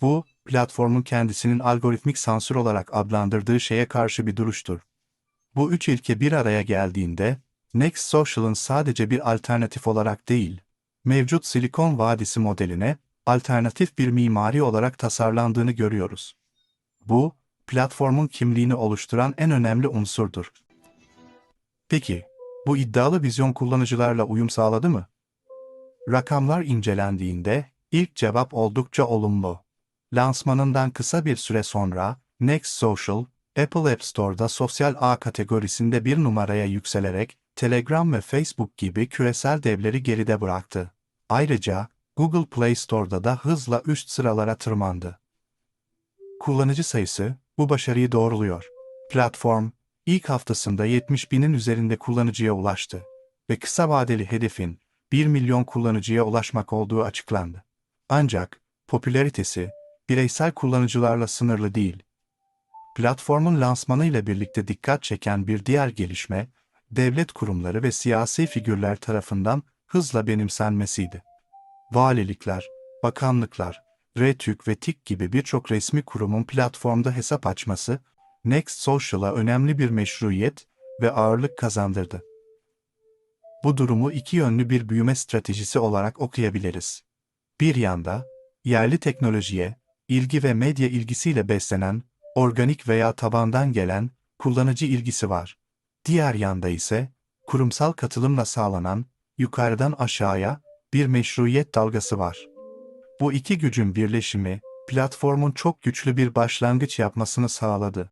Bu, platformun kendisinin algoritmik sansür olarak adlandırdığı şeye karşı bir duruştur. Bu üç ilke bir araya geldiğinde, Next Social'ın sadece bir alternatif olarak değil, mevcut Silikon Vadisi modeline alternatif bir mimari olarak tasarlandığını görüyoruz. Bu, platformun kimliğini oluşturan en önemli unsurdur. Peki, bu iddialı vizyon kullanıcılarla uyum sağladı mı? Rakamlar incelendiğinde ilk cevap oldukça olumlu. Lansmanından kısa bir süre sonra Next Social, Apple App Store'da sosyal ağ kategorisinde bir numaraya yükselerek Telegram ve Facebook gibi küresel devleri geride bıraktı. Ayrıca Google Play Store'da da hızla üst sıralara tırmandı. Kullanıcı sayısı bu başarıyı doğruluyor. Platform, ilk haftasında 70 binin üzerinde kullanıcıya ulaştı ve kısa vadeli hedefin 1 milyon kullanıcıya ulaşmak olduğu açıklandı. Ancak popülaritesi bireysel kullanıcılarla sınırlı değil. Platformun lansmanı ile birlikte dikkat çeken bir diğer gelişme, devlet kurumları ve siyasi figürler tarafından hızla benimsenmesiydi. Valilikler, bakanlıklar, RTÜK ve TİK gibi birçok resmi kurumun platformda hesap açması, Next Social'a önemli bir meşruiyet ve ağırlık kazandırdı. Bu durumu iki yönlü bir büyüme stratejisi olarak okuyabiliriz. Bir yanda, yerli teknolojiye, ilgi ve medya ilgisiyle beslenen, organik veya tabandan gelen kullanıcı ilgisi var. Diğer yanda ise, kurumsal katılımla sağlanan, yukarıdan aşağıya bir meşruiyet dalgası var. Bu iki gücün birleşimi, platformun çok güçlü bir başlangıç yapmasını sağladı.